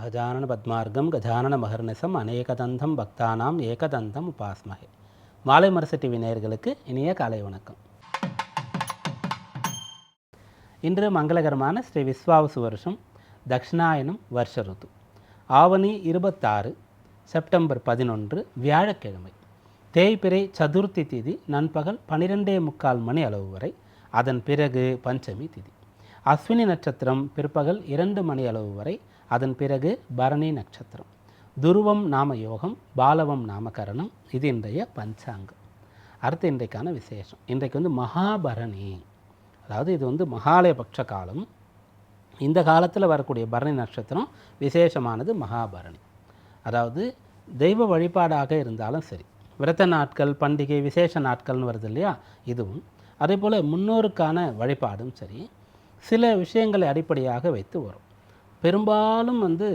அகஜானன பத்மார்க்கம் கஜானன மகர்நிசம் அநேகதந்தம் பக்தானாம் ஏகதந்தம் உபாஸ்மகே மாலை மரசு டிவி நேயர்களுக்கு இனிய காலை வணக்கம். இன்று மங்களகரமான ஸ்ரீ விஸ்வாவசு வருஷம் தக்ஷிணாயனம் வருஷ ருத்து ஆவணி இருபத்தாறு செப்டம்பர் பதினொன்று வியாழக்கிழமை. தேய்பிறை சதுர்த்தி திதி நண்பகல் பனிரெண்டே முக்கால் மணி அளவு வரை. அதன் பிறகு பஞ்சமி திதி. அஸ்வினி நட்சத்திரம் பிற்பகல் இரண்டு மணி அளவு வரை. அதன் பிறகு பரணி நட்சத்திரம். துருவம் நாம யோகம் பாலவம் நாமகரணம் இது இன்றைய பஞ்சாங்கம் அடுத்து இன்றைக்கான விசேஷம். இன்றைக்கு வந்து மகாபரணி. அதாவது இது வந்து மகாலயபக்ஷ காலம். இந்த காலத்தில் வரக்கூடிய பரணி நட்சத்திரம் விசேஷமானது மகாபரணி. அதாவது தெய்வ வழிபாடாக இருந்தாலும் சரி விரத நாட்கள் பண்டிகை விசேஷ நாட்கள்னு வருது இல்லையா? இதுவும். அதே போல் முன்னோருக்கான வழிபாடும் சரி சில விஷயங்களை அடிப்படையாக வைத்து வரும். பெரும்பாலும் வந்து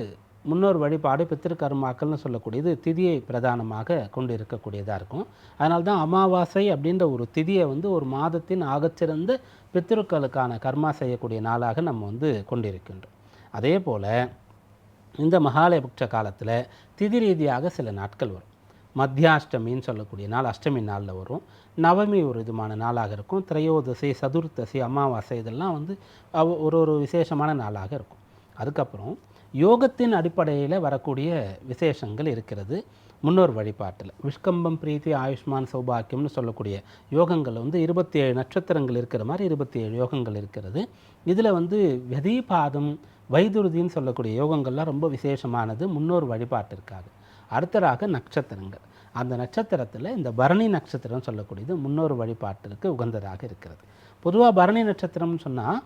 முன்னோர் வழிபாடு பித்திருக்கர்மாக்கள்னு சொல்லக்கூடியது திதியை பிரதானமாக கொண்டு இருக்கக்கூடியதாக இருக்கும். அதனால தான் அமாவாசை அப்படின்ற ஒரு திதியை வந்து ஒரு மாதத்தின் ஆகச்சிறந்த பித்திருக்களுக்கான கர்மா செய்யக்கூடிய நாளாக நம்ம வந்து கொண்டிருக்கின்றோம். அதே போல் இந்த மகாலயபக்ஷ காலத்தில் திதி ரீதியாக சில நாட்கள் வரும். மத்தியாஷ்டமின்னு சொல்லக்கூடிய நாள் அஷ்டமி நாளில் வரும். நவமி ஒரு விதமான நாளாக இருக்கும். திரையோதசி சதுர்த்தசி அமாவாசை இதெல்லாம் வந்து ஒரு ஒரு விசேஷமான நாளாக இருக்கும். அதுக்கப்புறம் யோகத்தின் அடிப்படையில் வரக்கூடிய விசேஷங்கள் இருக்கிறது. முன்னோர் வழிபாட்டில் விஷ்கம்பம் பிரீத்தி ஆயுஷ்மான் சௌபாக்கியம்னு சொல்லக்கூடிய யோகங்கள் வந்து இருபத்தி ஏழு நட்சத்திரங்கள் இருக்கிற மாதிரி இருபத்தி ஏழு யோகங்கள் இருக்கிறது. இதில் வந்து வெதிபாதம் வைதுருதின்னு சொல்லக்கூடிய யோகங்கள்லாம் ரொம்ப விசேஷமானது முன்னோர் வழிபாட்டிற்காக. அடுத்ததாக நட்சத்திரங்கள். அந்த நட்சத்திரத்தில் இந்த பரணி நட்சத்திரம் சொல்லக்கூடியது முன்னோர் வழிபாட்டிற்கு உகந்ததாக இருக்கிறது. பொதுவாக பரணி நட்சத்திரம்னு சொன்னால்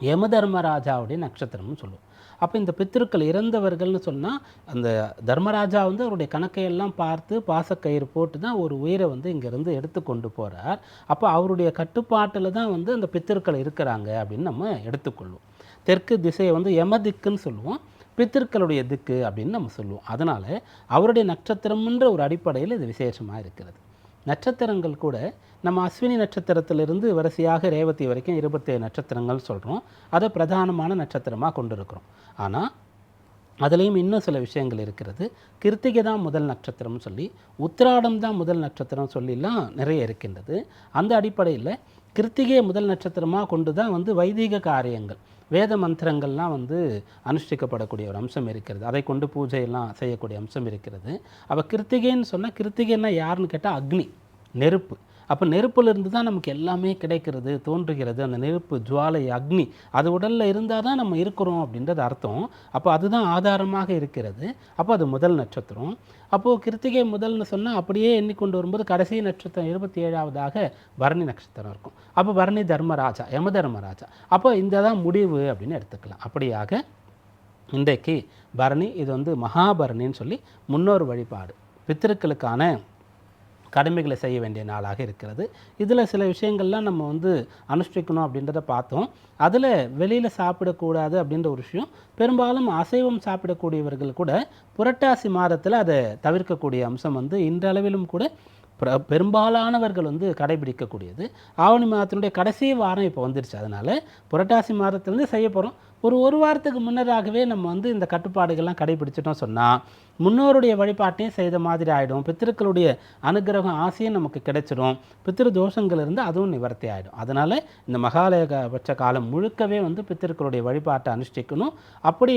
யமதர்மராஜாவுடைய நட்சத்திரம்னு சொல்லுவோம். அப்போ இந்த பித்திருக்கள் இறந்தவர்கள்னு சொன்னால் அந்த தர்மராஜா வந்து அவருடைய கணக்கையெல்லாம் பார்த்து பாசக்கயிறு போட்டு தான் ஒரு உயிரை வந்து இங்கேருந்து எடுத்து கொண்டு போகிறார் அப்போ அவருடைய கட்டுப்பாட்டில் தான் வந்து அந்த பித்திருக்கள் இருக்கிறாங்க அப்படின்னு நம்ம எடுத்துக்கொள்வோம் தெற்கு திசையை வந்து யமதிக்குன்னு சொல்லுவோம். பித்திருக்களுடைய திக்கு அப்படின்னு நம்ம சொல்லுவோம். அதனால் அவருடைய நட்சத்திரம்ன்ற ஒரு அடிப்படையில் இது விசேஷமாக இருக்கிறது. நட்சத்திரங்கள் கூட நம்ம அஸ்வினி நட்சத்திரத்திலிருந்து வரிசையாக ரேவதி வரைக்கும் இருபத்தேழு நட்சத்திரங்கள் சொல்கிறோம் அதை பிரதானமான நட்சத்திரமாக கொண்டிருக்கிறோம். ஆனால் அதுலேயும் இன்னும் சில விஷயங்கள் இருக்கிறது. கிருத்திகை தான் முதல் நட்சத்திரம்னு சொல்லி உத்திராடம் தான் முதல் நட்சத்திரம் சொல்லிலாம் நிறைய இருக்கின்றது. அந்த அடிப்படையில் கிருத்திகையை முதல் நட்சத்திரமாக கொண்டு தான் வந்து வைதிக காரியங்கள் வேத மந்திரங்கள்லாம் வந்து அனுஷ்டிக்கப்படக்கூடிய ஒரு அம்சம் இருக்கிறது. அதை கொண்டு பூஜையெல்லாம் செய்யக்கூடிய அம்சம் இருக்கிறது. அப்போ கிருத்திகைன்னு சொன்னால் கிருத்திகைன்னா யாருன்னு கேட்டால் அக்னி நெருப்பு. அப்போ நெருப்புலேருந்து தான் நமக்கு எல்லாமே கிடைக்கிறது தோன்றுகிறது. அந்த நெருப்பு ஜுவாலை அக்னி அது உடலில் இருந்தால் தான் நம்ம இருக்கிறோம் அப்படின்றது அர்த்தம். அப்போ அதுதான் ஆதாரமாக இருக்கிறது. அப்போ அது முதல் நட்சத்திரம். அப்போது கிருத்திகை முதல்னு சொன்னால் அப்படியே எண்ணிக்கொண்டு வரும்போது கடைசி நட்சத்திரம் இருபத்தி ஏழாவதாக பரணி நட்சத்திரம் இருக்கும். அப்போ பரணி தர்மராஜா யம தர்மராஜா. அப்போ இந்த தான் முடிவு அப்படின்னு எடுத்துக்கலாம். அப்படியாக இன்றைக்கு பரணி இது வந்து மகாபரணின்னு சொல்லி முன்னோர் வழிபாடு. பித்திருக்களுக்கான கடமைகளை செய்ய வேண்டிய நாளாக இருக்கிறது. இதில் சில விஷயங்கள்லாம் நம்ம வந்து அனுஷ்டிக்கணும் அப்படின்றத பார்த்தோம். அதில் வெளியில் சாப்பிடக்கூடாது அப்படின்ற ஒரு விஷயம். பெரும்பாலும் அசைவம் சாப்பிடக்கூடியவர்கள் கூட புரட்டாசி மாதத்தில் அதை தவிர்க்கக்கூடிய அம்சம் வந்து இன்றளவிலும் கூட பெரும்பாலானவர்கள் வந்து கடைபிடிக்கக்கூடியது. ஆவணி மாதத்தினுடைய கடைசி வாரம் இப்போ வந்துருச்சு. அதனால் புரட்டாசி மாதத்துலேருந்து செய்ய போகிறோம் ஒரு ஒரு வாரத்துக்கு முன்னராகவே நம்ம வந்து இந்த கட்டுப்பாடுகள்லாம் கடைபிடிச்சிட்டோம் சொன்னால் முன்னோருடைய வழிபாட்டையும் செய்த மாதிரி ஆகிடும் பித்திருக்களுடைய அனுகிரகம் ஆசையும் நமக்கு கிடைச்சிடும். பித்திரு தோஷங்கள் இருந்து அதுவும் நிவர்த்தி ஆகிடும் அதனால் இந்த மகாலயபட்ச காலம் முழுக்கவே வந்து பித்திருக்களுடைய வழிபாட்டை அனுஷ்டிக்கணும். அப்படி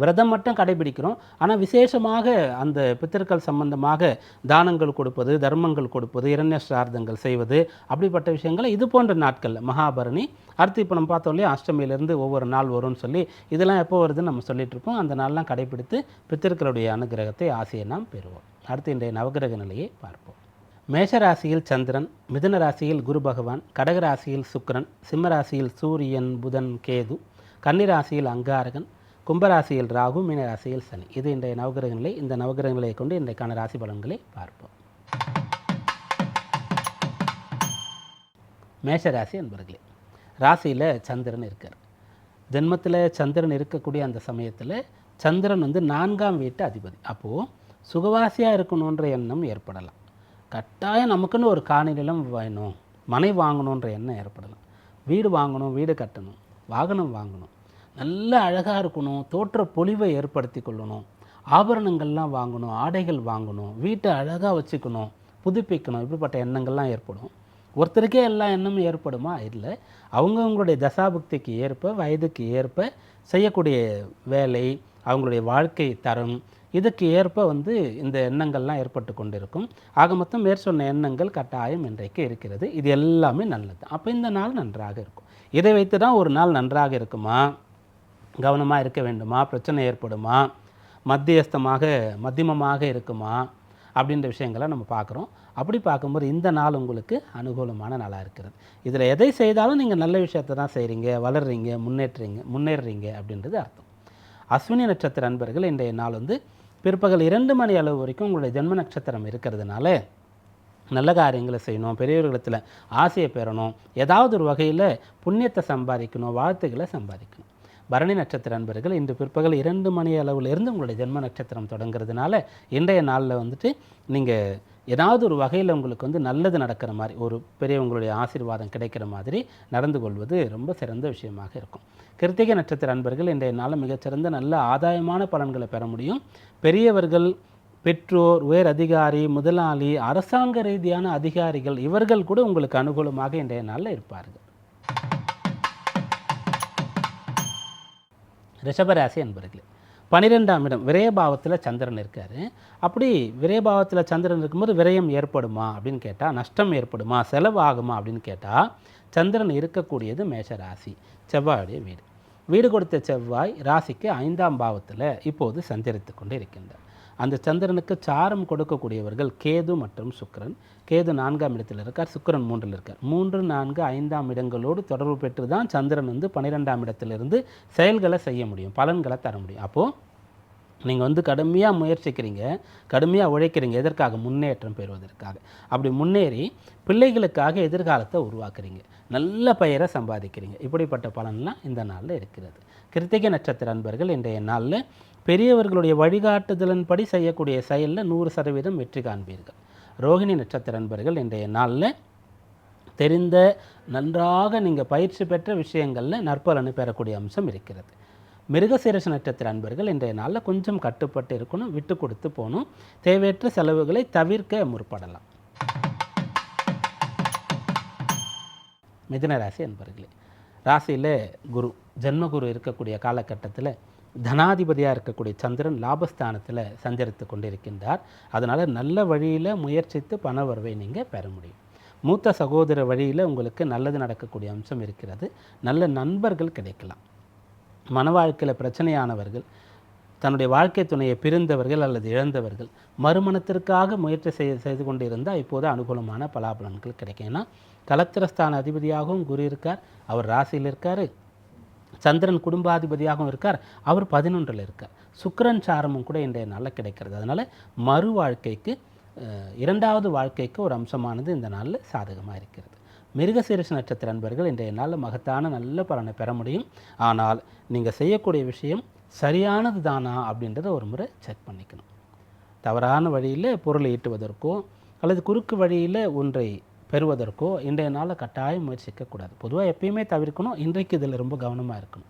விரதம் மட்டும் கடைபிடிக்கிறோம். ஆனால் விசேஷமாக அந்த பித்தர்கள் சம்பந்தமாக தானங்கள் கொடுப்பது தர்மங்கள் கொடுப்பது இரண்ய சிரார்த்தங்கள் செய்வது அப்படிப்பட்ட விஷயங்களை இது போன்ற நாட்களில் மகாபரணி அடுத்து இப்போ நம்ம பார்த்தோம் இல்லையா? அஷ்டமியிலேருந்து ஒவ்வொரு நாள் வரும்னு சொல்லி இதெல்லாம் எப்போ வருதுன்னு நம்ம சொல்லிட்டு இருப்போம். அந்த நாள்லாம் கடைபிடித்து பித்தர்களுடைய அனுகிரகத்தை ஆசையை நாம் பெறுவோம். அடுத்து இன்றைய நவகிரக நிலையை பார்ப்போம். மேஷ ராசியில் சந்திரன் மிதுன ராசியில் குரு பகவான் கடகராசியில் சுக்கரன் சிம்மராசியில் சூரியன் புதன் கேது கன்னிராசியில் அங்காரகன் கும்பராசியில் ராகு மீன ராசியில் சனி. இது இன்றைய நவகிரக நிலை இந்த நவகிரகங்களை கொண்டு இன்றைக்கான ராசி பலன்களை பார்ப்போம். மேஷ ராசி அன்பர்களே ராசியில் சந்திரன் இருக்கார். ஜென்மத்தில் சந்திரன் இருக்கக்கூடிய அந்த சமயத்தில் சந்திரன் வந்து நான்காம் வீட்டு அதிபதி. அப்போது சுகவாசியாக இருக்கணுன்ற எண்ணம் ஏற்படலாம். கட்டாயம் நமக்குன்னு ஒரு காணி நிலம் வேணும். மனை வாங்கணுன்ற எண்ணம் ஏற்படலாம். வீடு வாங்கணும் வீடு கட்டணும் வாகனம் வாங்கணும். நல்ல அழகாக இருக்கணும் தோற்ற பொலிவை ஏற்படுத்தி கொள்ளணும். ஆபரணங்கள்லாம் வாங்கணும் ஆடைகள் வாங்கணும் வீட்டை அழகாக வச்சுக்கணும் புதுப்பிக்கணும் இப்படிப்பட்ட எண்ணங்கள்லாம் ஏற்படும். ஒருத்தருக்கே எல்லா எண்ணமும் ஏற்படுமா? இல்லை. அவங்கவுங்களுடைய தசாபக்திக்கு ஏற்ப வயதுக்கு ஏற்ப செய்யக்கூடிய வேலை அவங்களுடைய வாழ்க்கை தரம் இதுக்கு ஏற்ப வந்து இந்த எண்ணங்கள்லாம் ஏற்பட்டு கொண்டிருக்கும். ஆக மொத்தம் மேற்சொன்ன எண்ணங்கள் கட்டாயம் இன்றைக்கு இருக்கிறது. இது எல்லாமே நல்லது. அப்போ இந்த நாள் நன்றாக இருக்கும். இதை வைத்து தான் ஒரு நாள் நன்றாக இருக்குமா? கவனமாக இருக்க வேண்டுமா? பிரச்சனை ஏற்படுமா? மத்தியஸ்தமாக மத்தியமமாக இருக்குமா? அப்படின்ற விஷயங்களை நம்ம பார்க்குறோம். அப்படி பார்க்கும்போது இந்த நாள் உங்களுக்கு அனுகூலமான நாளாக இருக்கிறது. இதில் எதை செய்தாலும் நீங்கள் நல்ல விஷயத்தை தான் செய்கிறீங்க வளர்றீங்க முன்னேற்றீங்க முன்னேறுறீங்க அப்படின்றது அர்த்தம். அஸ்வினி நட்சத்திர அன்பர்கள் இன்றைய நாள் வந்து பிற்பகல் இரண்டு மணி அளவு வரைக்கும் உங்களுடைய ஜென்ம நட்சத்திரம் இருக்கிறதுனால நல்ல காரியங்களை செய்யணும் பெரியவர்களிடத்தில் ஆசையை பெறணும் ஏதாவது ஒரு வகையில் புண்ணியத்தை சம்பாதிக்கணும் வாழ்த்துக்களை சம்பாதிக்கணும். பரணி நட்சத்திர அன்பர்கள் இன்று பிற்பகல் இரண்டு மணி அளவுலேருந்து உங்களுடைய ஜென்ம நட்சத்திரம் தொடங்குறதுனால இன்றைய நாளில் வந்துட்டு நீங்கள் ஏதாவது ஒரு வகையில் உங்களுக்கு வந்து நல்லது நடக்கிற மாதிரி ஒரு பெரியவங்களுடைய ஆசீர்வாதம் கிடைக்கிற மாதிரி நடந்து கொள்வது ரொம்ப சிறந்த விஷயமாக இருக்கும். கிருத்திகை நட்சத்திர அன்பர்கள் இன்றைய நாளில் மிகச்சிறந்த நல்ல ஆதாயமான பலன்களை பெற முடியும். பெரியவர்கள் பெற்றோர் உயர் அதிகாரி முதலாளி அரசாங்க ரீதியான அதிகாரிகள் இவர்கள் கூட உங்களுக்கு அனுகூலமாக இன்றைய நாளில் இருப்பார்கள். ரிஷபராசி அன்பர்களே பனிரெண்டாம் இடம் விரயபாவத்தில் சந்திரன் இருக்கார். அப்படி விரயபாவத்தில் சந்திரன் இருக்கும்போது விரயம் ஏற்படுமா அப்படின்னு கேட்டால் நஷ்டம் ஏற்படுமா செலவு ஆகுமா அப்படின்னு கேட்டால் சந்திரன் இருக்கக்கூடியது மேஷ ராசி செவ்வாயுடைய வீடு. வீடு கொடுத்த செவ்வாய் ராசிக்கு ஐந்தாம் பாவத்தில் இப்போது சஞ்சரித்து கொண்டு இருக்கின்றார் அந்த சந்திரனுக்கு சாரம் கொடுக்கக்கூடியவர்கள் கேது மற்றும் சுக்கரன். கேது நான்காம் இடத்தில் இருக்கார் சுக்கிரன் மூன்றில் இருக்கார். மூன்று நான்கு ஐந்தாம் இடங்களோடு தொடர்பு பெற்று தான் சந்திரன் வந்து பன்னிரெண்டாம் இடத்திலிருந்து செயல்களை செய்ய முடியும் பலன்களை தர முடியும். அப்போது நீங்கள் வந்து கடுமையாக முயற்சிக்கிறீங்க கடுமையாக உழைக்கிறீங்க எதற்காக? முன்னேற்றம் பெறுவதற்காக. அப்படி முன்னேறி பிள்ளைகளுக்காக எதிர்காலத்தை உருவாக்குறீங்க. நல்ல பெயரை சம்பாதிக்கிறீங்க. இப்படிப்பட்ட பலன்லாம் இந்த நாளில் இருக்கிறது. கிருத்திகை நட்சத்திர அன்பர்கள் இன்றைய நாளில் பெரியவர்களுடைய வழிகாட்டுதலின்படி செய்யக்கூடிய செயலில் நூறு சதவீதம் வெற்றி காண்பீர்கள். ரோகிணி நட்சத்திர நண்பர்கள் இன்றைய நாளில் தெரிந்த நன்றாக நீங்கள் பயிற்சி பெற்ற விஷயங்களில் நற்பலனை பெறக்கூடிய அம்சம் இருக்கிறது. மிருகசீரச நட்சத்திர அன்பர்கள் இன்றைய நாளில் கொஞ்சம் கட்டுப்பட்டு இருக்கணும் விட்டு கொடுத்து போகணும். தேவையற்ற செலவுகளை தவிர்க்க முற்படலாம். மிதுன ராசி அன்பர்களே ராசியில் குரு ஜென்மகுரு இருக்கக்கூடிய காலகட்டத்தில் தனாதிபதியாக இருக்கக்கூடிய சந்திரன் லாபஸ்தானத்தில் சஞ்சரித்து கொண்டிருக்கின்றார். அதனால் நல்ல வழியில் முயற்சித்து பண வரவை நீங்கள் பெற முடியும். மூத்த சகோதர வழியில் உங்களுக்கு நல்லது நடக்கக்கூடிய அம்சம் இருக்கிறது. நல்ல நண்பர்கள் கிடைக்கலாம். மன வாழ்க்கையில் பிரச்சனையானவர்கள் தன்னுடைய வாழ்க்கை துணையை பிரிந்தவர்கள் அல்லது இழந்தவர்கள் மறுமணத்திற்காக முயற்சி செய்ய செய்து கொண்டிருந்தால் இப்போது அனுகூலமான பலாபலன்கள் கிடைக்கும். ஏன்னா கலத்திரஸ்தான அதிபதியாகவும் குரு இருக்கார். அவர் ராசியில் இருக்கார். சந்திரன் குடும்பாதிபதியாகவும் இருக்கார். அவர் பதினொன்றில் இருக்கார். சுக்கரன் சாரமும் கூட இன்றைய நாளில் கிடைக்கிறது. அதனால் மறு வாழ்க்கைக்கு இரண்டாவது வாழ்க்கைக்கு ஒரு அம்சமானது இந்த நாளில் சாதகமாக இருக்கிறது. மிருகசீரிஷ நட்சத்திர அன்பர்கள் இன்றைய நாளில் மகத்தான நல்ல பலனை பெற முடியும். ஆனால் நீங்கள் செய்யக்கூடிய விஷயம் சரியானது தானா அப்படின்றத ஒரு முறை செக் பண்ணிக்கணும். தவறான வழியில் பொருளை ஈட்டுவதற்கோ அல்லது குறுக்கு வழியில் ஒன்றை பெறுவதற்கோ இன்றைய நாளில் கட்டாயம் முயற்சிக்கக்கூடாது. பொதுவாக எப்பயுமே தவிர்க்கணும். இன்றைக்கு இதில் ரொம்ப கவனமாக இருக்கணும்.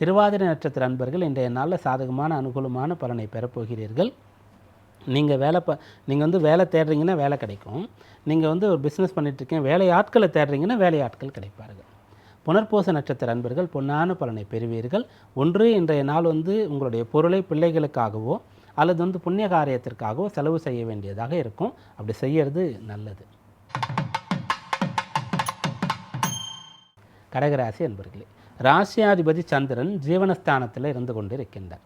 திருவாதிரை நட்சத்திர அன்பர்கள் இன்றைய நாளில் சாதகமான அனுகூலமான பலனை பெறப்போகிறீர்கள் நீங்கள் வேலை ப நீங்கள் வந்து வேலை தேடுறீங்கன்னா வேலை கிடைக்கும். நீங்கள் வந்து ஒரு பிஸ்னஸ் பண்ணிகிட்ருக்கீங்க வேலையாட்களை தேடுறீங்கன்னா வேலை ஆட்கள் கிடைப்பார்கள். புனர்பூச நட்சத்திர அன்பர்கள் பொன்னான பலனை பெறுவீர்கள். ஒன்று இன்றைய நாள் வந்து உங்களுடைய பொருளை பிள்ளைகளுக்காகவோ அல்லது வந்து புண்ணிய காரியத்திற்காகவோ செலவு செய்ய வேண்டியதாக இருக்கும். அப்படி செய்கிறது நல்லது. கடகராசி அன்பர்களே ராசியாதிபதி சந்திரன் ஜீவனஸ்தானத்தில் இருந்து கொண்டு இருக்கின்றார்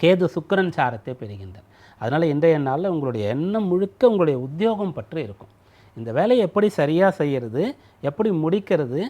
கேது சுக்கரன் சாரத்தை பெறுகின்றார். அதனால் இன்றைய நாளில் உங்களுடைய எண்ணம் முழுக்க உங்களுடைய உத்தியோகம் பற்றி இருக்கும். இந்த வேலையை எப்படி சரியாக செய்கிறது எப்படி முடிக்கிறது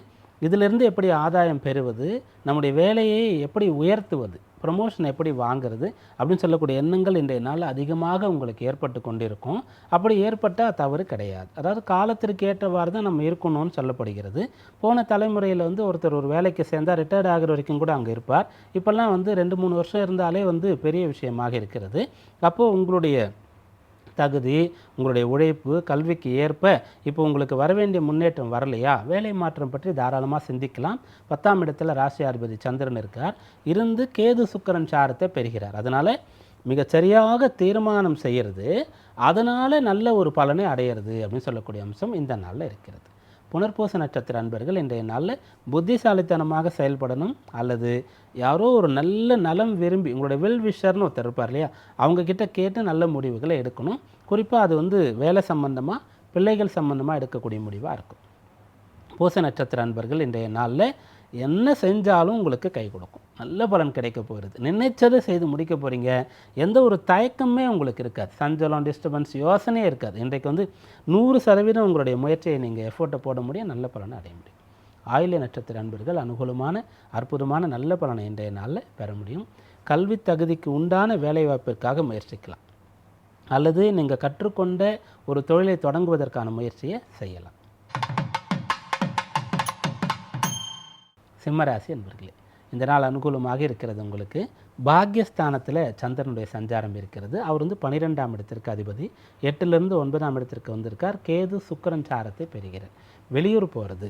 இதிலிருந்து எப்படி ஆதாயம் பெறுவது நம்முடைய வேலையை எப்படி உயர்த்துவது ப்ரமோஷன் எப்படி வாங்குறது அப்படின்னு சொல்லக்கூடிய எண்ணங்கள் இன்றைய நாளில் அதிகமாக உங்களுக்கு ஏற்பட்டு கொண்டிருக்கும். அப்படி ஏற்பட்டால் தவறு கிடையாது. அதாவது காலத்திற்கு ஏற்றவாறு தான் நம்ம இருக்கணும்னு சொல்லப்படுகிறது. போன தலைமுறையில் வந்து ஒருத்தர் ஒரு வேலைக்கு சேர்ந்தால் ரிட்டையர்ட் ஆகிற வரைக்கும் கூட அங்கே இருப்பார். இப்போல்லாம் வந்து ரெண்டு மூணு வருஷம் இருந்தாலே வந்து பெரிய விஷயமாக இருக்கிறது. அப்போது உங்களுடைய தகுதி உங்களுடைய உழைப்பு கல்விக்கு ஏற்ப இப்போ உங்களுக்கு வர வேண்டிய முன்னேற்றம் வரலையா? வேலை மாற்றம் பற்றி தாராளமாக சிந்திக்கலாம். பத்தாம் இடத்துல ராசியாதிபதி சந்திரன் இருக்கார். இருந்து கேது சுக்கிரன் சாரத்தை பெறுகிறார். அதனால் மிகச்சரியாக தீர்மானம் செய்கிறது அதனால் நல்ல ஒரு பலனை அடையிறது அப்படின்னு சொல்லக்கூடிய அம்சம் இந்த நாளில் இருக்கிறது. புனர்பூச நட்சத்திர அன்பர்கள் இன்றைய நாளில் புத்திசாலித்தனமாக செயல்படணும் அல்லது யாரோ ஒரு நல்ல நலம் விரும்பி உங்களுடைய வெல் விஷர்னு ஒருத்தர் இருப்பார் இல்லையா? அவங்கக்கிட்ட கேட்டு நல்ல முடிவுகளை எடுக்கணும். குறிப்பாக அது வந்து வேலை சம்பந்தமாக பிள்ளைகள் சம்பந்தமாக எடுக்கக்கூடிய முடிவாக இருக்கும். பூச நட்சத்திர அன்பர்கள் இன்றைய நாளில் என்ன செஞ்சாலும் உங்களுக்கு கை கொடுக்கும். நல்ல பலன் கிடைக்க போகிறது. நினைச்சதை செய்து முடிக்க போகிறீங்க எந்த ஒரு தயக்கமே உங்களுக்கு இருக்காது. சஞ்சலம் டிஸ்டர்பன்ஸ் யோசனையே இருக்காது. இன்றைக்கு வந்து நூறு சதவீதம் உங்களுடைய முயற்சியை நீங்கள் எஃபோர்ட்டை போட முடியும். நல்ல பலனை அடைய முடியும். ஆயுள நட்சத்திர அன்பர்கள் அனுகூலமான அற்புதமான நல்ல பலனை இன்றைய நாளில் பெற முடியும். கல்வி தகுதிக்கு உண்டான வேலைவாய்ப்பிற்காக முயற்சிக்கலாம். அல்லது நீங்கள் கற்றுக்கொண்ட ஒரு தொழிலை தொடங்குவதற்கான முயற்சியை செய்யலாம். சிம்மராசி என்பர்களே இந்த நாள் அனுகூலமாக இருக்கிறது உங்களுக்கு. பாக்யஸ்தானத்தில் சந்திரனுடைய சஞ்சாரம் இருக்கிறது. அவர் வந்து பனிரெண்டாம் இடத்திற்கு அதிபதி. எட்டுலேருந்து ஒன்பதாம் இடத்திற்கு வந்திருக்கார். கேது சுக்கிரன் சாரத்தை பெறுகிறார். வெளியூர் போகிறது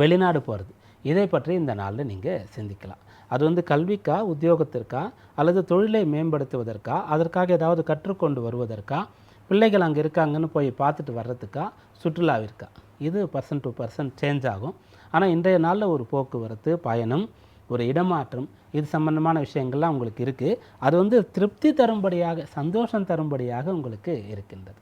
வெளிநாடு போகிறது இதை பற்றி இந்த நாளில் நீங்கள் சிந்திக்கலாம். அது வந்து கல்விக்கா உத்தியோகத்திற்கா அல்லது தொழிலை மேம்படுத்துவதற்கா அதற்காக ஏதாவது கற்றுக்கொண்டு வருவதற்கா பிள்ளைகள் அங்கே இருக்காங்கன்னு போய் பார்த்துட்டு வர்றதுக்கா சுற்றுலாவிற்கா? இது பர்சன்ட் டு பர்சன்ட் சேஞ்ச் ஆகும். ஆனால் இன்றைய நாளில் ஒரு போக்குவரத்து பயணம் ஒரு இடமாற்றம் இது சம்பந்தமான விஷயங்கள்லாம் உங்களுக்கு இருக்குது அது வந்து திருப்தி தரும்படியாக சந்தோஷம் தரும்படியாக உங்களுக்கு இருக்கின்றது.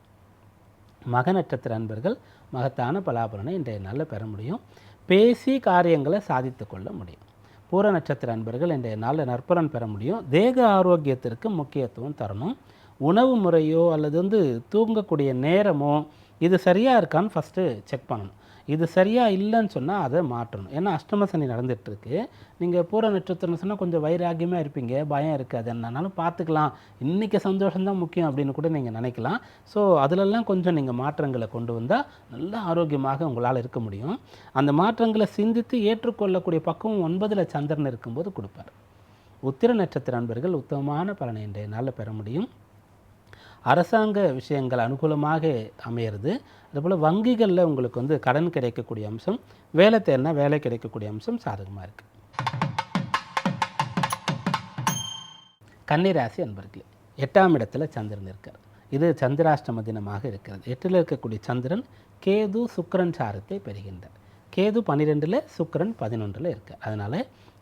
மக நட்சத்திர அன்பர்கள் மகத்தான பலாபலனை இன்றைய நாளில் பெற முடியும். பேசி காரியங்களை சாதித்து கொள்ள முடியும். பூர நட்சத்திர அன்பர்கள் இன்றைய நாளில் நற்பலன் பெற முடியும். தேக ஆரோக்கியத்திற்கு முக்கியத்துவம் தரணும். உணவு முறையோ அல்லது வந்து தூங்கக்கூடிய நேரமோ இது சரியாக இருக்கான்னு ஃபஸ்ட்டு செக் பண்ணணும். இது சரியாக இல்லைன்னு சொன்னால் அதை மாற்றணும். ஏன்னா அஷ்டம சனி நடந்துகிட்ருக்கு நீங்கள் பூர நட்சத்திரம்னு சொன்னால் கொஞ்சம் வைராகியமாக இருப்பீங்க பயம் இருக்காது. என்னன்னாலும் பார்த்துக்கலாம். இன்றைக்கி சந்தோஷம்தான் முக்கியம் அப்படின்னு கூட நீங்கள் நினைக்கலாம். ஸோ அதிலெல்லாம் கொஞ்சம் நீங்கள் மாற்றங்களை கொண்டு வந்தால் நல்ல ஆரோக்கியமாக உங்களால் இருக்க முடியும். அந்த மாற்றங்களை சிந்தித்து ஏற்றுக்கொள்ளக்கூடிய பக்கமும் ஒன்பதில் சந்திரன் இருக்கும்போது கொடுப்பார். உத்திர நட்சத்திர அன்பர்கள் உத்தமமான பலனை இன்றைய நாளில் பெற முடியும். அரசாங்க விஷயங்கள் அனுகூலமாக அமையிறது. அதுபோல் வங்கிகளில் உங்களுக்கு வந்து கடன் கிடைக்கக்கூடிய அம்சம் வேலை தேர்னா வேலை கிடைக்கக்கூடிய அம்சம் சாதகமாக இருக்குது கன்னிராசி அன்பர்களே எட்டாம் இடத்துல சந்திரன் இருக்கார். இது சந்திராஷ்டம தினமாக இருக்கிறது. எட்டில் இருக்கக்கூடிய சந்திரன் கேது சுக்கரன் சாரத்தை பெறுகின்றார். கேது பன்னிரெண்டில் சுக்கரன் பதினொன்றில் இருக்கார். அதனால்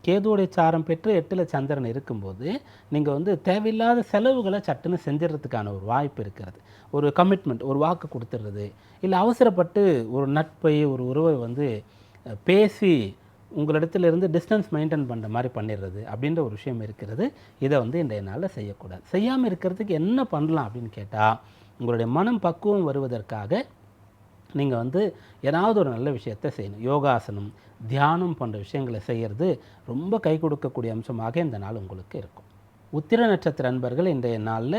கேதுவோடைய சாரம் பெற்று எட்டில் சந்திரன் இருக்கும்போது நீங்கள் வந்து தேவையில்லாத செலவுகளை சட்டுன்னு செஞ்சிடறதுக்கான ஒரு வாய்ப்பு இருக்கிறது. ஒரு கமிட்மெண்ட் ஒரு வாக்கு கொடுத்துடுறது. இல்லை அவசரப்பட்டு ஒரு நட்பை ஒரு உறவை வந்து பேசி உங்களிடத்துலேருந்து டிஸ்டன்ஸ் மெயின்டைன் பண்ணுற மாதிரி பண்ணிடுறது அப்படின்ற ஒரு விஷயம் இருக்கிறது. இதை வந்து இன்றைய நாளில் செய்யக்கூடாது. செய்யாமல் இருக்கிறதுக்கு என்ன பண்ணலாம் அப்படின்னு கேட்டால் உங்களுடைய மனம் பக்குவம் வருவதற்காக நீங்கள் வந்து ஏதாவது ஒரு நல்ல விஷயத்தை செய்யணும். யோகாசனம் தியானம் போன்ற விஷயங்களை செய்கிறது ரொம்ப கை கொடுக்கக்கூடிய அம்சமாக இந்த நாள் உங்களுக்கு இருக்கும். உத்திர நட்சத்திர அன்பர்கள் இன்றைய நாளில்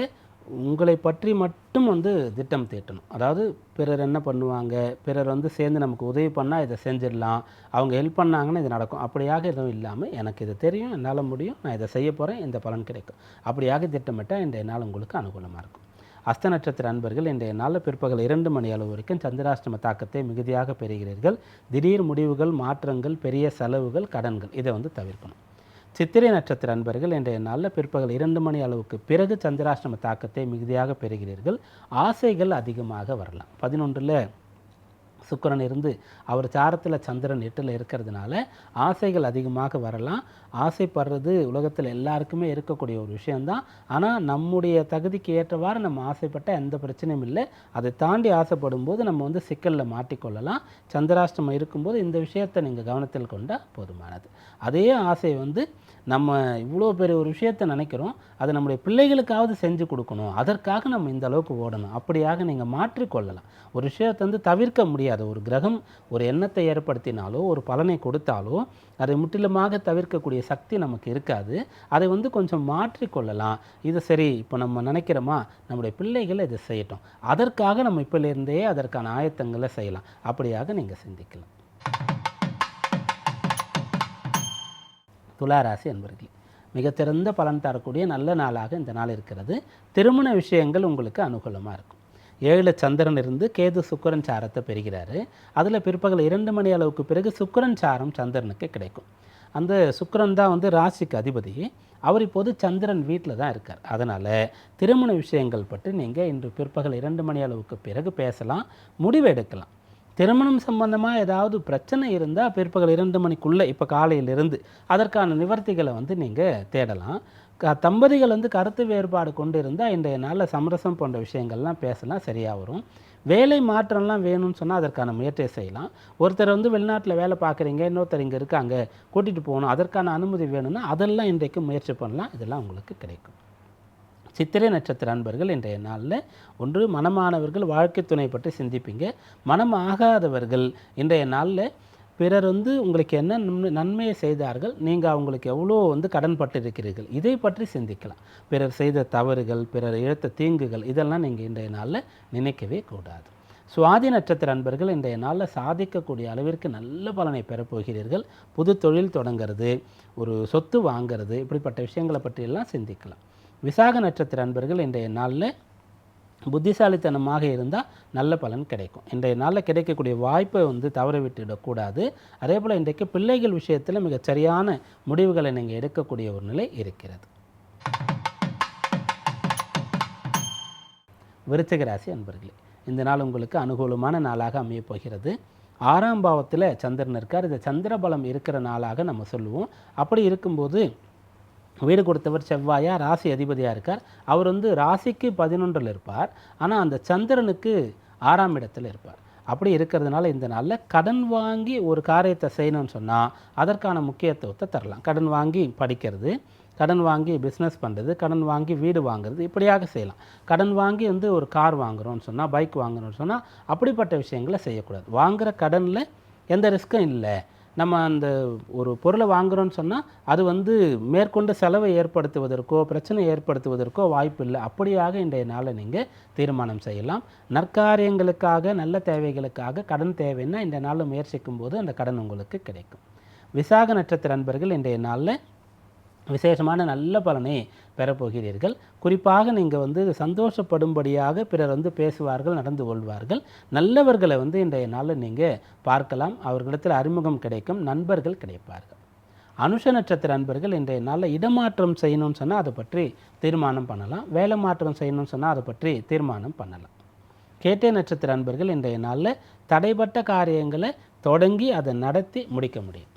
உங்களை பற்றி மட்டும் வந்து திட்டம் தீட்டணும். அதாவது பிறர் என்ன பண்ணுவாங்க? பிறர் வந்து சேர்ந்து நமக்கு உதவி பண்ணால் இதை செஞ்சிடலாம். அவங்க ஹெல்ப் பண்ணாங்கன்னா இது நடக்கும். அப்படியாக எதுவும் இல்லாமல் எனக்கு இது தெரியும் என்னால் முடியும் நான் இதை செய்ய போகிறேன் இந்த பலன் கிடைக்கும். அப்படியாக திட்டமிட்டால் இன்றைய நாள் உங்களுக்கு அனுகூலமாக இருக்கும். அஸ்த நட்சத்திர அன்பர்கள் இன்றைய நாளில் பிற்பகல் இரண்டு மணி அளவு வரைக்கும் சந்திராஷ்டம தாக்கத்தை மிகுதியாக பெறுகிறீர்கள். திடீர் முடிவுகள் மாற்றங்கள் பெரிய செலவுகள் கடன்கள் இதை வந்து தவிர்க்கணும். சித்திரை நட்சத்திர அன்பர்கள் இன்றைய நாளில் பிற்பகல் இரண்டு மணி அளவுக்கு பிறகு சந்திராஷ்டம தாக்கத்தை மிகுதியாக பெறுகிறீர்கள். ஆசைகள் அதிகமாக வரலாம். பதினொன்றில் சுக்கரன் இருந்து அவர் சாரத்தில் சந்திரன் எட்டில் இருக்கிறதுனால ஆசைகள் அதிகமாக வரலாம். ஆசைப்படுறது உலகத்தில் எல்லாருக்குமே இருக்கக்கூடிய ஒரு விஷயந்தான் ஆனால் நம்முடைய தகுதிக்கு ஏற்றவாறு நம்ம ஆசைப்பட்ட எந்த பிரச்சனையும் இல்லை. அதை தாண்டி ஆசைப்படும் போது நம்ம வந்து சிக்கலில் மாட்டிக்கொள்ளலாம். சந்திராஷ்டமம் இருக்கும்போது இந்த விஷயத்தை நீங்கள் கவனத்தில் கொண்டால் போதுமானது. அதே ஆசை வந்து நம்ம இவ்வளோ பெரிய ஒரு விஷயத்தை நினைக்கிறோம். அதை நம்முடைய பிள்ளைகளுக்காவது செஞ்சு கொடுக்கணும். அதற்காக நம்ம இந்த அளவுக்கு ஓடணும். அப்படியாக நீங்கள் மாற்றிக்கொள்ளலாம். ஒரு விஷயத்தை வந்து தவிர்க்க முடியாது ஒரு கிரகம் ஒரு எண்ணத்தை ஏற்படுத்தினாலோ ஒரு பலனை கொடுத்தாலோ அதை முற்றிலுமாக தவிர்க்கக்கூடிய சக்தி நமக்கு இருக்காது. அதை வந்து கொஞ்சம் மாற்றிக்கொள்ளலாம். இது சரி இப்போ நம்ம நினைக்கிறோமா? நம்முடைய பிள்ளைகள் இதை செய்யட்டும். அதற்காக நம்ம இப்போலேருந்தே அதற்கான ஆயத்தங்களை செய்யலாம். அப்படியாக நீங்கள் சிந்திக்கலாம். துளாராசி அன்பர்களே மிகச்சிறந்த பலன் தரக்கூடிய நல்ல நாளாக இந்த நாள் இருக்கிறது. திருமண விஷயங்கள் உங்களுக்கு அனுகூலமாக இருக்கும். ஏழு சந்திரன் இருந்து கேது சுக்கிரன் சாரத்தை பெறுகிறாரு. அதில் பிற்பகல் இரண்டு மணி அளவுக்கு பிறகு சுக்கிரன் சாரம் சந்திரனுக்கு கிடைக்கும். அந்த சுக்கரன் தான் வந்து ராசிக்கு அதிபதி. அவர் இப்போது சந்திரன் வீட்டில் தான் இருக்கார். அதனால் திருமண விஷயங்கள் பற்றி நீங்கள் இன்று பிற்பகல் இரண்டு மணி அளவுக்கு பிறகு பேசலாம் முடிவு எடுக்கலாம். திருமணம் சம்பந்தமாக ஏதாவது பிரச்சனை இருந்தால் பிற்பகல் இரண்டு மணிக்குள்ளே இப்போ காலையிலிருந்து அதற்கான நிவர்த்திகளை வந்து நீங்கள் தேடலாம். க தம்பதிகள் வந்து கருத்து வேறுபாடு கொண்டு இருந்தால் இன்றைய நாளில் சமரசம் போன்ற விஷயங்கள்லாம் பேசலாம் சரியாக வரும். வேலை மாற்றம்லாம் வேணும்னு சொன்னால் அதற்கான முயற்சியை செய்யலாம். ஒருத்தர் வந்து வெளிநாட்டில் வேலை பார்க்குறீங்க இன்னொருத்தர் இங்கே இருக்காங்க கூட்டிகிட்டு போகணும் அதற்கான அனுமதி வேணும்னா அதெல்லாம் இன்றைக்கு முயற்சி பண்ணலாம். இதெல்லாம் உங்களுக்கு கிடைக்கும். சித்திரை நட்சத்திர அன்பர்கள் இன்றைய நாளில் ஒன்று மனமானவர்கள் வாழ்க்கை துணை பற்றி சிந்திப்பீங்க. மனம் ஆகாதவர்கள் இன்றைய நாளில் பிறர் வந்து உங்களுக்கு என்ன நன்மையை செய்தார்கள் நீங்கள் அவங்களுக்கு எவ்வளோ வந்து கடன்பட்டு இருக்கிறீர்கள் இதை பற்றி சிந்திக்கலாம். பிறர் செய்த தவறுகள் பிறர் இழுத்த தீங்குகள் இதெல்லாம் நீங்கள் இன்றைய நாளில் நினைக்கவே கூடாது. சுவாதி நட்சத்திர அன்பர்கள் இன்றைய நாளில் சாதிக்கக்கூடிய அளவிற்கு நல்ல பலனை பெறப்போகிறீர்கள் புது தொழில் தொடங்கிறது ஒரு சொத்து வாங்கிறது இப்படிப்பட்ட விஷயங்களை பற்றியெல்லாம் சிந்திக்கலாம். விசாக நட்சத்திர அன்பர்கள் இன்றைய நாளில் புத்திசாலித்தனமாக இருந்தால் நல்ல பலன் கிடைக்கும். இன்றைய நாளில் கிடைக்கக்கூடிய வாய்ப்பை வந்து தவற விட்டுவிடக்கூடாது அதே போல் இன்றைக்கு பிள்ளைகள் விஷயத்தில் மிகச் சரியான முடிவுகளை நீங்கள் எடுக்கக்கூடிய ஒரு நிலை இருக்கிறது. விருச்சகராசி அன்பர்களே இந்த நாள் உங்களுக்கு அனுகூலமான நாளாக அமையப் போகிறது. ஆறாம் பாவத்தில் சந்திரன் இருக்கார். இது சந்திர பலம் இருக்கிற நாளாக நம்ம சொல்லுவோம். அப்படி இருக்கும்போது வீடு கொடுத்தவர் செவ்வாயா? ராசி அதிபதியாக இருக்கார். அவர் வந்து ராசிக்கு பதினொன்றில் இருப்பார். ஆனால் அந்த சந்திரனுக்கு ஆறாம் இடத்தில் இருப்பார். அப்படி இருக்கிறதுனால இந்த நாளில் கடன் வாங்கி ஒரு காரியத்தை செய்யணும்னு சொன்னால் அதற்கான முக்கியத்துவத்தை தரலாம். கடன் வாங்கி படிக்கிறது கடன் வாங்கி பிஸ்னஸ் பண்ணுறது கடன் வாங்கி வீடு வாங்குறது இப்படியாக செய்யலாம். கடன் வாங்கி வந்து ஒரு கார் வாங்குகிறோம்னு சொன்னால் பைக் வாங்குகிறோன்னு சொன்னால் அப்படிப்பட்ட விஷயங்களை செய்யக்கூடாது. வாங்குகிற கடனில் எந்த ரிஸ்க்கும் இல்லை. நம்ம அந்த ஒரு பொருளை வாங்குகிறோன்னு சொன்னால் அது வந்து மேற்கொண்டு செலவை ஏற்படுத்துவதற்கோ பிரச்சனை ஏற்படுத்துவதற்கோ வாய்ப்பு இல்லை. அப்படியாக இன்றைய நாளில் நீங்கள் தீர்மானம் செய்யலாம். நற்காரியங்களுக்காக நல்ல தேவைகளுக்காக கடன் தேவைன்னா இந்த நாளில் முயற்சிக்கும் போது அந்த கடன் உங்களுக்கு கிடைக்கும். விசாக நட்சத்திர அன்பர்கள் இன்றைய நாளில் விசேஷமான நல்ல பலனை பெறப்போகிறீர்கள். குறிப்பாக நீங்கள் வந்து சந்தோஷப்படும்படியாக பிறர் வந்து பேசுவார்கள் நடந்து கொள்வார்கள். நல்லவர்களை வந்து இன்றைய நாளில் நீங்கள் பார்க்கலாம். அவர்களிடத்தில் அறிமுகம் கிடைக்கும் நண்பர்கள் கிடைப்பார்கள். அனுஷ நட்சத்திர அன்பர்கள் இன்றைய நாளில் இடமாற்றம் செய்யணும்னு சொன்னால் அதை பற்றி தீர்மானம் பண்ணலாம். வேலை மாற்றம் செய்யணும்னு சொன்னால் அதை பற்றி தீர்மானம் பண்ணலாம். கேட்டே நட்சத்திர அன்பர்கள் இன்றைய நாளில் தடைப்பட்ட காரியங்களை தொடங்கி அதை நடத்தி முடிக்க முடியும்.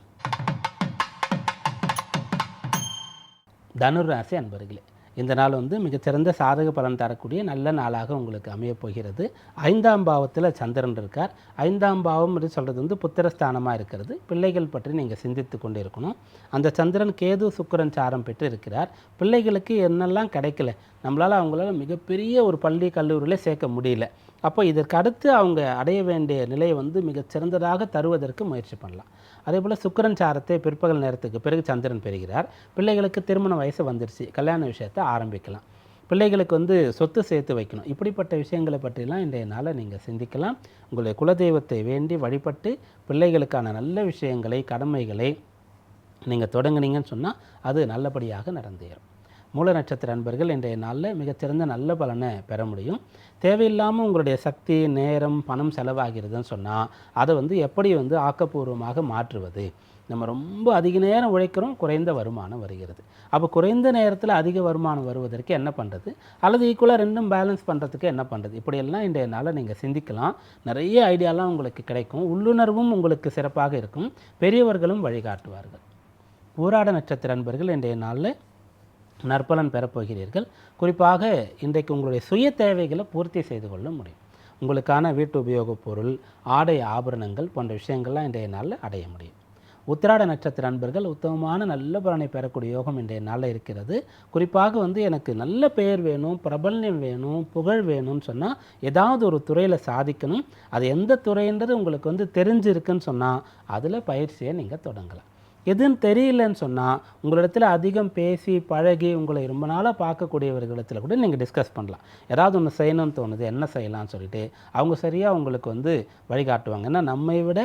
தனுர் ராசி அன்பர்களே இந்த நாள் வந்து மிகச்சிறந்த சாதக பலன் தரக்கூடிய நல்ல நாளாக உங்களுக்கு அமையப்போகிறது ஐந்தாம் பாவத்தில் சந்திரன் இருக்கார். ஐந்தாம் பாவம் என்று சொல்கிறது வந்து புத்திரஸ்தானமாக இருக்கிறது. பிள்ளைகள் பற்றி நீங்கள் சிந்தித்து கொண்டு இருக்கணும் அந்த சந்திரன் கேது சுக்கிரன் சாரம் பெற்று இருக்கிறார் பிள்ளைகளுக்கு என்னெல்லாம் கிடைக்கல நம்மளால் அவங்களால மிகப்பெரிய ஒரு பள்ளி கல்லூரியில் சேர்க்க முடியல. அப்போ இதற்கு அடுத்து அவங்க அடைய வேண்டிய நிலையை வந்து மிகச்சிறந்ததாக தருவதற்கு முயற்சி பண்ணலாம். அதே போல் சுக்கிரன் சாரத்தை பிற்பகல் நேரத்துக்கு பிறகு சந்திரன் பெறுகிறார். பிள்ளைகளுக்கு திருமண வயசு வந்துருச்சு. கல்யாண விஷயத்தை ஆரம்பிக்கலாம். பிள்ளைகளுக்கு வந்து சொத்து சேர்த்து வைக்கணும். இப்படிப்பட்ட விஷயங்களை பற்றிலாம் இன்றைய நாளில் நீங்கள் சிந்திக்கலாம். உங்களுடைய குலதெய்வத்தை வேண்டி வழிபட்டு பிள்ளைகளுக்கான நல்ல விஷயங்களை கடமைகளை நீங்கள் தொடங்குனீங்கன்னு சொன்னால் அது நல்லபடியாக நடந்தேறும். மூல நட்சத்திர அன்பர்கள் இன்றைய நாளில் மிகச்சிறந்த நல்ல பலனை பெற முடியும். தேவையில்லாமல் உங்களுடைய சக்தி நேரம் பணம் செலவாகிறதுன்னு சொன்னால் அதை வந்து எப்படி வந்து ஆக்கப்பூர்வமாக மாற்றுவது? நம்ம ரொம்ப அதிக நேரம் உழைக்கிறோம் குறைந்த வருமானம் வருகிறது. அப்போ குறைந்த நேரத்தில் அதிக வருமானம் வருவதற்கு என்ன பண்ணுறது அல்லது ஈக்குவலாக ரெண்டும் பேலன்ஸ் பண்ணுறதுக்கு என்ன பண்ணுறது இப்படியெல்லாம் இன்றைய நாளில் நீங்கள் சிந்திக்கலாம். நிறைய ஐடியாலாம் உங்களுக்கு கிடைக்கும். உள்ளுணர்வும் உங்களுக்கு சிறப்பாக இருக்கும். பெரியவர்களும் வழிகாட்டுவார்கள். ஊராட நட்சத்திர அன்பர்கள் இன்றைய நாளில் நற்பலன் பெறப்போகிறீர்கள். குறிப்பாக இன்றைக்கு உங்களுடைய சுய தேவைகளை பூர்த்தி செய்து கொள்ள முடியும். உங்களுக்கான வீட்டு உபயோகப் பொருள் ஆடை ஆபரணங்கள் போன்ற விஷயங்கள்லாம் இன்றைய நாளில் அடைய முடியும். உத்திராட நட்சத்திர அன்பர்கள் உத்தமமான நல்ல பலனை பெறக்கூடிய யோகம் இன்றைய நாளில் இருக்கிறது. குறிப்பாக வந்து எனக்கு நல்ல பெயர் வேணும் பிரபல்யம் வேணும் புகழ் வேணும்னு சொன்னால் ஏதாவது ஒரு துறையில் சாதிக்கணும். அது எந்த துறைன்றது உங்களுக்கு வந்து தெரிஞ்சிருக்குன்னு சொன்னால் அதில் பயிற்சியை நீங்கள் தொடங்கலாம். எதுன்னு தெரியலன்னு சொன்னால் உங்களிடத்தில் அதிகம் பேசி பழகி உங்களை ரொம்ப நாளாக பார்க்கக்கூடியவர்களிடத்தில் கூட நீங்கள் டிஸ்கஸ் பண்ணலாம். ஏதாவது ஒன்று செய்யணும்னு தோணுது என்ன செய்யலாம்னு சொல்லிட்டு அவங்க சரியாக உங்களுக்கு வந்து வழிகாட்டுவாங்க. ஏன்னா நம்மை விட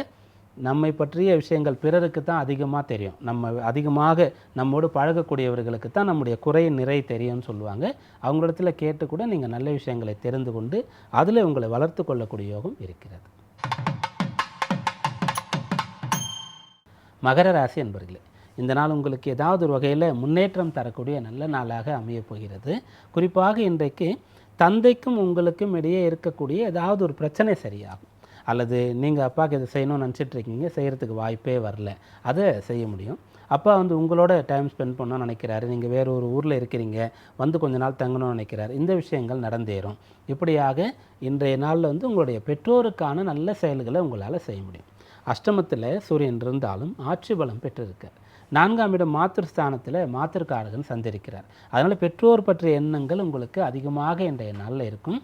நம்மை பற்றிய விஷயங்கள் பிறருக்கு தான் அதிகமாக தெரியும். நம்ம அதிகமாக நம்மோடு பழகக்கூடியவர்களுக்கு தான் நம்முடைய குறை நிறை தெரியும்னு சொல்லுவாங்க. அவங்களிடத்தில் கேட்டு கூட நீங்கள் நல்ல விஷயங்களை தெரிந்து கொண்டு அதில் உங்களை வளர்த்து கொள்ளக்கூடிய யோகம் இருக்கிறது. மகர ராசி என்பர்களே இந்த நாள் உங்களுக்கு ஏதாவது ஒரு வகையில் முன்னேற்றம் தரக்கூடிய நல்ல நாளாக அமையப் போகிறது. குறிப்பாக இன்றைக்கு தந்தைக்கும் உங்களுக்கும் இடையே இருக்கக்கூடிய ஏதாவது ஒரு பிரச்சனை சரியாகும். அல்லது நீங்கள் அப்பாவுக்கு இதை செய்யணும்னு நினச்சிட்ருக்கீங்க செய்கிறதுக்கு வாய்ப்பே வரல. அதை செய்ய முடியும். அப்பா வந்து உங்களோட டைம் ஸ்பெண்ட் பண்ணணும்னு நினைக்கிறாரு. நீங்கள் வேறு ஒரு ஊரில் இருக்கிறீங்க வந்து கொஞ்ச நாள் தங்கணும்னு நினைக்கிறாரு. இந்த விஷயங்கள் நடந்தேறும். இப்படியாக இன்றைய நாளில் வந்து உங்களுடைய பெற்றோருக்கான நல்ல செயல்களை உங்களால் செய்ய முடியும். அஷ்டமத்தில் சூரியன் இருந்தாலும் ஆட்சி பலம் பெற்றிருக்கார் நான்காம் இடம் மாத்திருஸ்தானத்தில் மாத்திருக்காரகன் சந்திருக்கிறார் அதனால் பெற்றோர் பற்றிய எண்ணங்கள் உங்களுக்கு அதிகமாக இன்றைய நாளில் இருக்கும்.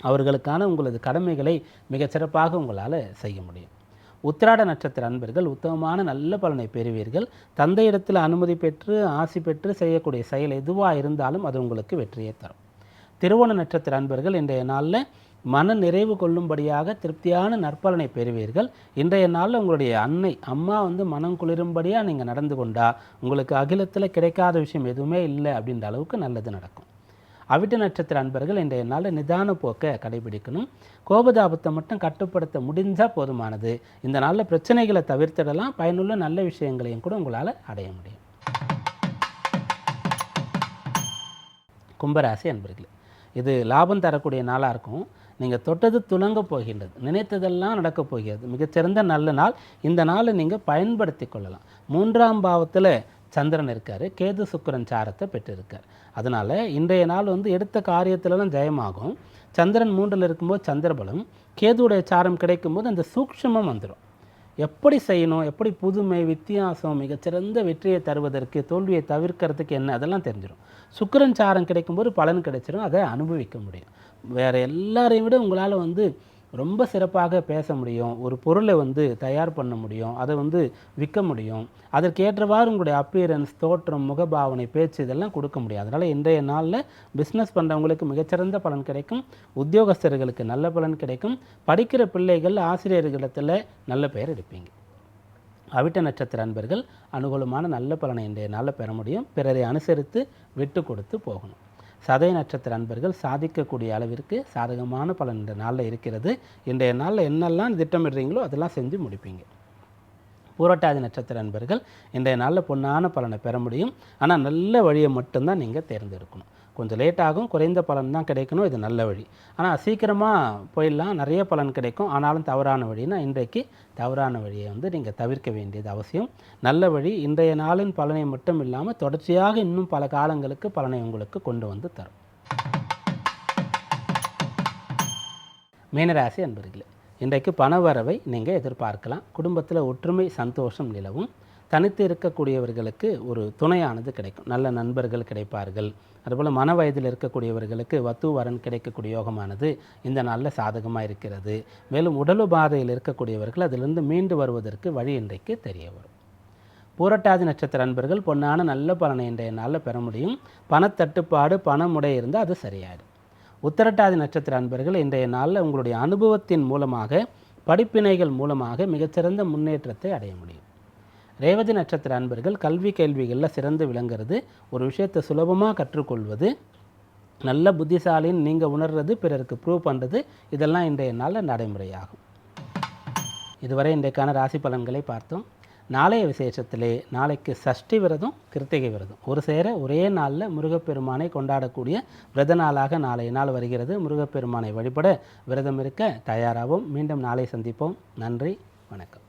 அவர்களுக்கான உங்களது கடமைகளை மிகச்சிறப்பாக உங்களால் செய்ய முடியும். உத்திராட நட்சத்திர அன்பர்கள் உத்தமமான நல்ல பலனை பெறுவீர்கள். தந்தையிடத்தில் அனுமதி பெற்று ஆசி பெற்று செய்யக்கூடிய செயல் எதுவாக இருந்தாலும் அது உங்களுக்கு வெற்றியை தரும். திருவோண நட்சத்திர அன்பர்கள் இன்றைய நாளில் மன நிறைவு கொள்ளும்படியாக திருப்தியான நற்பலனை பெறுவீர்கள். இன்றைய நாளில் உங்களுடைய அன்னை அம்மா வந்து மனம் குளிரும்படியாக நீங்கள் நடந்து கொண்டால் உங்களுக்கு அகிலத்தில் கிடைக்காத விஷயம் எதுவுமே இல்லை அப்படின்ற அளவுக்கு நல்லது நடக்கும். அவிட்ட நட்சத்திர அன்பர்கள் இன்றைய நாளில் நிதான போக்கை கடைபிடிக்கணும். கோபதாபத்தை மட்டும் கட்டுப்படுத்த முடிஞ்சால் போதுமானது. இந்த நாளில் பிரச்சனைகளை தவிர்த்திடலாம். பயனுள்ள நல்ல விஷயங்களையும் கூட உங்களால் அடைய முடியும். கும்பராசி அன்பர்களே இது லாபம் தரக்கூடிய நாளாக இருக்கும். நீங்கள் தொட்டது துலங்க போகின்றது. நினைத்ததெல்லாம் நடக்கப் போகிறது. மிகச்சிறந்த நல்ல நாள். இந்த நாளை நீங்கள் பயன்படுத்தி கொள்ளலாம். மூன்றாம் பாவத்தில் சந்திரன் இருக்கார். கேது சுக்கிரன் சாரத்தை பெற்றிருக்கார். அதனால் இன்றைய நாள் வந்து எடுத்த காரியத்திலலாம் ஜெயமாகும். சந்திரன் மூன்றில் இருக்கும்போது சந்திரபலம் கேதுவுடைய சாரம் கிடைக்கும்போது அந்த சூக்ஷமம் வந்துடும் எப்படி செய்யணும் எப்படி புதுமை வித்தியாசம் மிகச்சிறந்த வெற்றியை தருவதற்கு தோல்வியை தவிர்க்கிறதுக்கு என்ன அதெல்லாம் தெரிஞ்சிடும் சுக்கிரன் சாரம் கிடைக்கும்போது பலன் கிடைச்சிடும் அதை அனுபவிக்க முடியும். வேறு எல்லாரையும் விட உங்களால் வந்து ரொம்ப சிறப்பாக பேச முடியும் ஒரு பொருளை வந்து தயார் பண்ண முடியும் அதை வந்து விற்க முடியும். அதற்கேற்றவாறு உங்களுடைய அப்பியரன்ஸ் தோற்றம் முகபாவனை பேச்சு இதெல்லாம் கொடுக்க முடியும். அதனால் இன்றைய நாளில் பிஸ்னஸ் பண்ணுறவங்களுக்கு மிகச்சிறந்த பலன் கிடைக்கும். உத்தியோகஸ்தர்களுக்கு நல்ல பலன் கிடைக்கும். படிக்கிற பிள்ளைகள் ஆசிரியர்களிடத்தில் நல்ல பெயர் எடுப்பீங்க. அவிட்ட நட்சத்திர அன்பர்கள் அனுகூலமான நல்ல பலனை இன்றைய நாளில் பெற முடியும். பிறரை அனுசரித்து விட்டு கொடுத்து போகணும். சதய நட்சத்திர அன்பர்கள் சாதிக்கக்கூடிய அளவிற்கு சாதகமான பலன் இந்த நாளில் இருக்கிறது. இன்றைய நாளில் என்னெல்லாம் திட்டமிடுறீங்களோ அதெல்லாம் செஞ்சு முடிப்பீங்க. பூரட்டாதி நட்சத்திர அன்பர்கள் இன்றைய நாளில் பொன்னான பலனை பெற முடியும். ஆனால் நல்ல வழியை மட்டும்தான் நீங்கள் தேர்ந்தெடுக்கணும். கொஞ்சம் லேட் ஆகும் குறைந்த பலன் தான் கிடைக்கணும் இது நல்ல வழி. ஆனால் சீக்கிரமாக போயிடலாம் நிறைய பலன் கிடைக்கும். ஆனாலும் தவறான வழினா இன்றைக்கு தவறான வழியை வந்து நீங்கள் தவிர்க்க வேண்டியது அவசியம். நல்ல வழி இன்றைய நாளின் பலனை மட்டும் இல்லாமல் தொடர்ச்சியாக இன்னும் பல காலங்களுக்கு பலனை உங்களுக்கு கொண்டு வந்து தரும். மீனராசி அன்பர்களே இன்றைக்கு பணவரவை நீங்கள் எதிர்பார்க்கலாம். குடும்பத்தில் ஒற்றுமை சந்தோஷம் நிலவும். தனித்து இருக்கக்கூடியவர்களுக்கு ஒரு துணையானது கிடைக்கும். நல்ல நண்பர்கள் கிடைப்பார்கள். அதுபோல் மன வயதில் இருக்கக்கூடியவர்களுக்கு வத்து வரன் கிடைக்கக்கூடிய யோகமானது இந்த நாளில் சாதகமாக இருக்கிறது. மேலும் உடல் உபாதையில் இருக்கக்கூடியவர்கள் அதிலிருந்து மீண்டு வருவதற்கு வழி இன்றைக்கு தெரிய வரும். பூரட்டாதி நட்சத்திர அன்பர்கள் பொன்னான நல்ல பலனை இன்றைய நாளில் பெற முடியும். பணத்தட்டுப்பாடு பணமுடை இருந்தால் அது சரியாயிடும். உத்தரட்டாதி நட்சத்திர அன்பர்கள் இன்றைய நாளில் உங்களுடைய அனுபவத்தின் மூலமாக படிப்பினைகள் மூலமாக மிகச்சிறந்த முன்னேற்றத்தை அடைய முடியும். ரேவதி நட்சத்திர அன்பர்கள் கல்வி கேள்விகளில் சிறந்து விளங்குறது ஒரு விஷயத்தை சுலபமாக கற்றுக்கொள்வது நல்ல புத்திசாலின்னு நீங்கள் உணர்றது பிறருக்கு ப்ரூவ் பண்ணுறது இதெல்லாம் இன்றைய நாளில் நடைமுறையாகும். இதுவரை இன்றைக்கான ராசி பலன்களை பார்த்தோம். நாளைய விசேஷத்திலே நாளைக்கு சஷ்டி விரதம் கிருத்திகை விரதம். ஒரு சேர ஒரே நாளில் முருகப்பெருமானை கொண்டாடக்கூடிய விரத நாளாக நாளைய நாள் வருகிறது. முருகப்பெருமானை வழிபட விரதம் இருக்க தயாராகவும் மீண்டும் நாளை சந்திப்போம். நன்றி வணக்கம்.